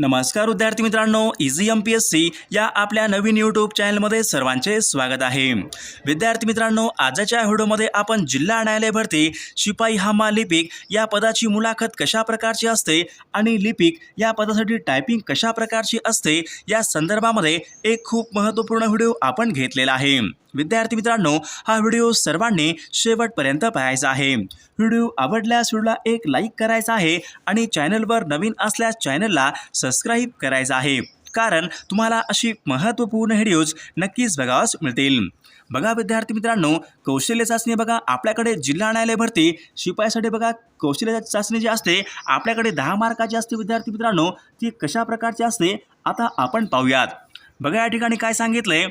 नमस्कार विद्यार्थी मित्रांनो easy M P S C या आपल्या नवीन यूट्यूब चॅनलमध्ये सर्वांचे स्वागत आहे. विद्यार्थी मित्रांनो आजच्या व्हिडिओमध्ये आपण जिल्हा न्यायालय भरती शिपाई हमा लिपिक या पदाची मुलाखत कशा प्रकारची असते आणि लिपिक या पदासाठी टायपिंग कशा प्रकारची असते या संदर्भामध्ये एक खूप महत्त्वपूर्ण व्हिडिओ आपण घेतलेला आहे. विद्यार्थी मित्रांनो हा व्हिडिओ सर्वांनी शेवटपर्यंत पाहायचा आहे. व्हिडिओ आवडल्यास व्हिडिओला एक लाईक करायचा आहे आणि चॅनलवर नवीन असल्यास चॅनलला सबस्क्राईब करायचा आहे. कारण तुम्हाला अशी महत्त्वपूर्ण व्हिडिओज नक्कीच बघावास मिळतील. बघा विद्यार्थी मित्रांनो कौशल्य चाचणी बघा आपल्याकडे जिल्हा न्यायालय भरती. शिपायासाठी बघा कौशल्य चाचणी जी असते आपल्याकडे दहा मार्काची असते विद्यार्थी मित्रांनो ती कशा प्रकारची असते आता आपण पाहूयात. बघा या ठिकाणी काय सांगितलंय.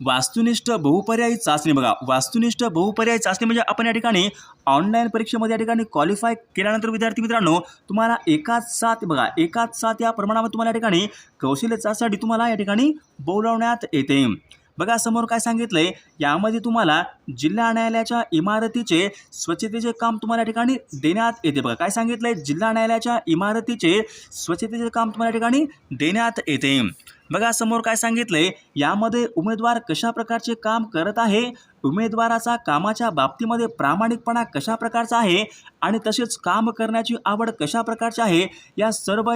वास्तुनिष्ठ बहुपर्यायी चाचणी बघा. वास्तुनिष्ठ बहुपर्यायी चाचणी म्हणजे आपण या ठिकाणी ऑनलाईन परीक्षेमध्ये या ठिकाणी क्वालिफाय केल्यानंतर विद्यार्थी मित्रांनो तुम्हाला एकाच सात बघा. एकाच सात या प्रमाणामध्ये तुम्हाला या ठिकाणी कौशल्य चाचणीसाठी तुम्हाला या ठिकाणी बोलावण्यात येते. बघा समोर काय सांगितलंय? यामध्ये तुम्हाला जिल्हा न्यायालयाच्या इमारतीचे स्वच्छतेचे काम तुम्हाला या ठिकाणी देण्यात येते. बघा काय सांगितलंय? जिल्हा न्यायालयाच्या इमारतीचे स्वच्छतेचे काम तुम्हाला या ठिकाणी देण्यात येते. बघा समोर काय सांगितलंय? यामध्ये उमेदवार कशा प्रकारचे काम करत आहे? उमेदवाराचा कामाच्या बाबतीमध्ये प्रामाणिकपणा कशा प्रकारचा आहे? आणि तसेच काम करण्याची आवड कशा प्रकारची आहे? या सर्व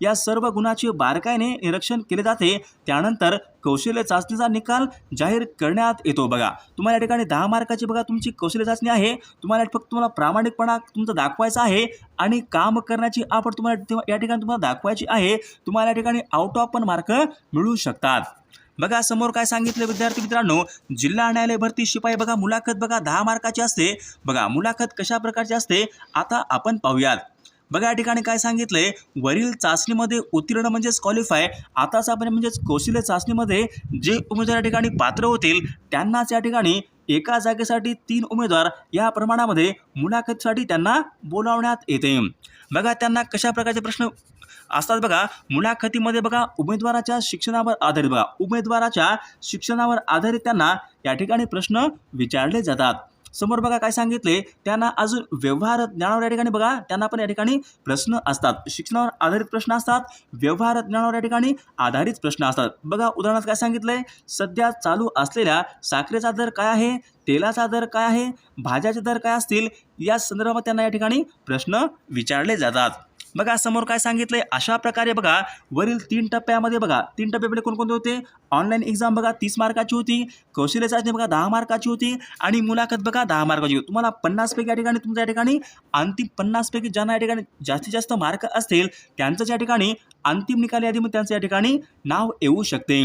या सर्व गुणाचे बारकाईने निरीक्षण केले जाते. त्यानंतर कौशल्य चाचणीचा निकाल जाहीर करण्यात येतो बघा. तुम्हाला या ठिकाणी दहा मार्काची बघा तुमची कौशल्य चाचणी आहे. तुम्हाला फक्त तुम्हाला प्रामाणिकपणा तुमचा दाखवायचा आहे आणि काम करण्याची आवड तुम्हाला या ठिकाणी तुम्हाला दाखवायची आहे. तुम्हाला या ठिकाणी आउट ऑफ पण मार्क मिळू शकतात. बघा समोर काय सांगितलं विद्यार्थी मित्रांनो? जिल्हा न्यायालय भरती शिपाई बघा मुलाखत बघा दहा मार्काची असते. बघा मुलाखत कशा प्रकारची असते? आता आपण पाहूयात. बघा या ठिकाणी काय सांगितलंय? वरील चाचणीमध्ये उत्तीर्ण म्हणजेच क्वालिफाय आताच आपण म्हणजेच कौशल्य चाचणीमध्ये जे उमेदवार या ठिकाणी पात्र होतील त्यांनाच या ठिकाणी एका जागेसाठी तीन उमेदवार या प्रमाणामध्ये मुलाखतीसाठी त्यांना बोलावण्यात येते. बघा त्यांना कशा प्रकारचे प्रश्न असतात बघा. मुलाखतीमध्ये बघा उमेदवाराच्या शिक्षणावर आधारित बघा. उमेदवाराच्या शिक्षणावर आधारित त्यांना या ठिकाणी प्रश्न विचारले जातात. समोर बघा काय सांगितले त्यांना अजून व्यवहार ज्ञानावर या ठिकाणी बघा त्यांना पण या ठिकाणी प्रश्न असतात. शिक्षणावर आधारित प्रश्न असतात व्यवहार ज्ञानावर या ठिकाणी आधारित प्रश्न असतात. बघा उदाहरणार्थ काय सांगितलंय? सध्या चालू असलेल्या साखरेचा दर काय आहे? तेलाचा दर काय आहे? भाज्याचे दर काय असतील? या संदर्भात त्यांना या ठिकाणी प्रश्न विचारले जातात. बघा समोर काय सांगितलं आहे अशा प्रकारे बघा वरील तीन टप्प्यामध्ये बघा तीन टप्प्यामध्ये कोणकोणते होते? ऑनलाईन एक्झाम बघा तीस मार्काची होती. कौशल्य चाचणी बघा दहा मार्काची होती. आणि मुलाखत बघा दहा मार्काची होती. तुम्हाला पन्नासपैकी या ठिकाणी तुमच्या ठिकाणी अंतिम पन्नासपैकी ज्यांना या ठिकाणी जास्तीत जास्त मार्क असतील त्यांचं या ठिकाणी अंतिम निकाल यादीमध्ये त्यांचं या ठिकाणी नाव येऊ शकते.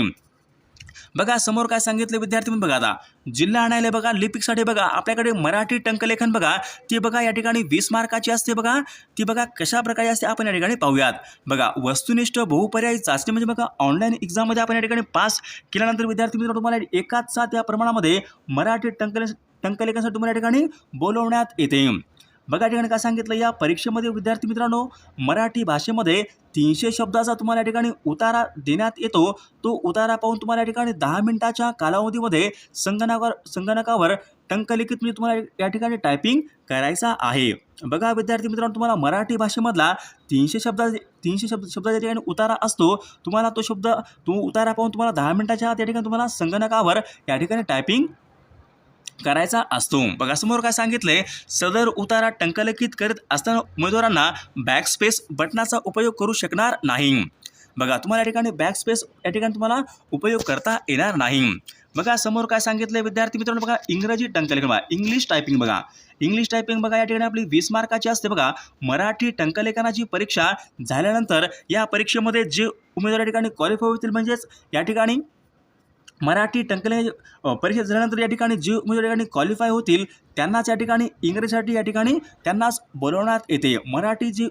बघा समोर काय सांगितलं विद्यार्थी बघा आता. जिल्हा आणायला बघा लिपिकसाठी बघा आपल्याकडे मराठी टंकलेखन बघा ती बघा या ठिकाणी वीस मार्काची असते बघा ती बघा कशा प्रकारे असते आपण या ठिकाणी पाहूयात. बघा वस्तुनिष्ठ बहुपर्यायी चाचणी म्हणजे बघा ऑनलाईन एक्झाममध्ये आपण या ठिकाणी पास केल्यानंतर विद्यार्थी मित्र तुम्हाला एकाच साथ या प्रमाणामध्ये मराठी टंकले टंकलेखनसाठी तुम्हाला या ठिकाणी बोलवण्यात येते. बघा ठिकाणी काय सांगितलं या परीक्षेमध्ये विद्यार्थी मित्रांनो मराठी भाषेमध्ये तीनशे शब्दाचा तुम्हाला या ठिकाणी उतारा देण्यात येतो. तो उतारा पाहून तुम्हाला या ठिकाणी दहा मिनिटाच्या कालावधीमध्ये संगणकावर संगणकावर टंकलिखित म्हणजे तुम्हाला या ठिकाणी टायपिंग करायचा आहे. बघा विद्यार्थी मित्रांनो तुम्हाला मराठी भाषेमधला तीनशे शब्दा तीनशे शब्द शब्दाच्या ठिकाणी उतारा असतो. तुम्हाला तो शब्द तो उतारा पाहून तुम्हाला दहा मिनिटाच्या आत या ठिकाणी तुम्हाला संगणकावर या ठिकाणी टायपिंग करायचा असतो. बघा समोर काय सांगितलंय? सदर उतारा टंकलकित करत असताना उमेदवारांना बॅक स्पेस बटनाचा उपयोग करू शकणार नाही. बघा तुम्हाला या ठिकाणी बॅक स्पेस या ठिकाणी तुम्हाला उपयोग करता येणार नाही. बघा समोर काय सांगितलंय विद्यार्थी मित्रांनो बघा इंग्रजी टंकलेखन बघा इंग्लिश टायपिंग बघा. इंग्लिश टायपिंग बघा या ठिकाणी आपली वीस मार्काची असते बघा. मराठी टंकलेखनाची परीक्षा झाल्यानंतर या परीक्षेमध्ये जे उमेदवार या ठिकाणी क्वालिफाय होतील म्हणजेच या ठिकाणी मराठी टंकले परीक्षा झाल्यानंतर या ठिकाणी जे उमेदवार या ठिकाणी क्वालिफाय होतील त्यांनाच या ठिकाणी इंग्रजीसाठी या ठिकाणी त्यांनाच बोलवण्यात येते. मराठी जी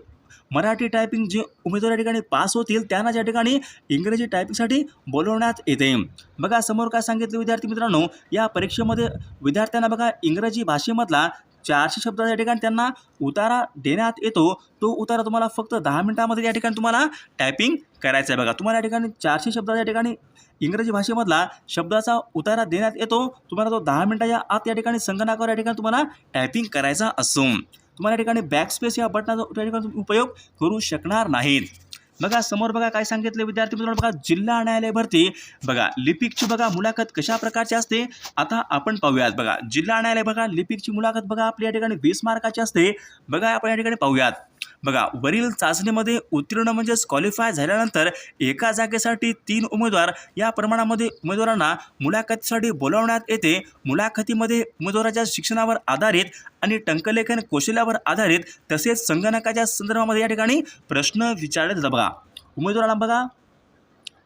मराठी टायपिंग जे उमेदवार या ठिकाणी पास होतील त्यांनाच या ठिकाणी इंग्रजी टायपिंगसाठी बोलवण्यात येते. बघा समोर काय सांगितलं विद्यार्थी मित्रांनो या परीक्षेमध्ये विद्यार्थ्यांना बघा इंग्रजी भाषेमधला चारशे शब्दाच्या ठिकाणी त्यांना उतारा देण्यात येतो. तो उतारा तुम्हाला फक्त दहा मिनिटामध्ये या ठिकाणी तुम्हाला टायपिंग करायचं आहे बघा. तुम्हाला या ठिकाणी चारशे शब्दाच्या ठिकाणी इंग्रजी भाषेमधला शब्दाचा उतारा देण्यात येतो. तुम्हाला तो दहा मिनिटाच्या आत या ठिकाणी संगणकावर या ठिकाणी तुम्हाला टायपिंग करायचा असून तुम्हाला या ठिकाणी बॅक स्पेस या बटनाचा या ठिकाणी तुम्ही उपयोग करू शकणार नाहीत. बघा समोर बघा काय सांगितले विद्यार्थी मित्रांनो. बघा जिल्हा न्यायालय भरती. बघा लिपिकची बघा मुलाखत कशा प्रकारची असते? आता आपण पाहूयात बघा. जिल्हा न्यायालय बघा लिपिकची मुलाखत बघा आपल्या या ठिकाणी वीस मार्काची असते. बघा आपण या ठिकाणी पाहूयात. बघा वरील चाचणीमध्ये उत्तीर्ण म्हणजेच क्वालिफाय झाल्यानंतर एका जागेसाठी तीन उमेदवार या प्रमाणामध्ये उमेदवारांना मुलाखतीसाठी बोलावण्यात येते. मुलाखतीमध्ये उमेदवाराच्या शिक्षणावर आधारित आणि टंकलेखन कौशल्यावर आधारित तसेच संगणकाच्या संदर्भामध्ये या ठिकाणी प्रश्न विचारले जातात. बघा उमेदवाराला बघा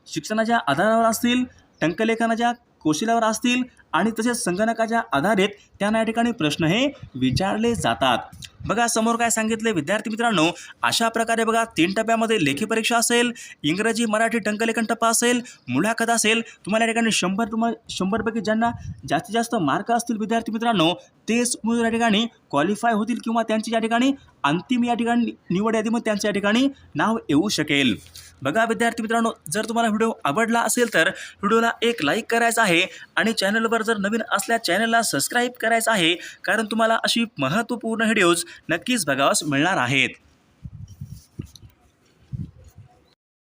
शिक्षणाच्या आधारावर असतील टंकलेखनाच्या कौशल्यावर असतील आणि तसेच संगणकाच्या आधारित त्यांना या ठिकाणी प्रश्न हे विचारले जातात. बघा समोर काय सांगितले? विद्यार्थी मित्रांनो अशा प्रकारे बघा तीन टप्प्यामध्ये लेखी परीक्षा असेल इंग्रजी मराठी टंकलेखन टप्पा असेल मुलाखत असेल तुम्हाला या ठिकाणी शंभर तुम्हाला शंभरपैकी ज्यांना जास्तीत जास्त मार्क असतील विद्यार्थी मित्रांनो तेच उमेदवार या ठिकाणी क्वालिफाय होतील किंवा त्यांची या ठिकाणी अंतिम या ठिकाणी निवड यादीमध्ये त्यांचं या ठिकाणी नाव येऊ शकेल. बघा विद्यार्थी मित्रांनो जर तुम्हाला व्हिडिओ आवडला असेल तर व्हिडिओला एक लाईक करायचा आहे आणि चॅनलवर जर नवीन असल्या चॅनलला सबस्क्राईब करायचं आहे कारण तुम्हाला अशी महत्त्वपूर्ण व्हिडिओज नक्कीच बघावास मिळणार आहेत.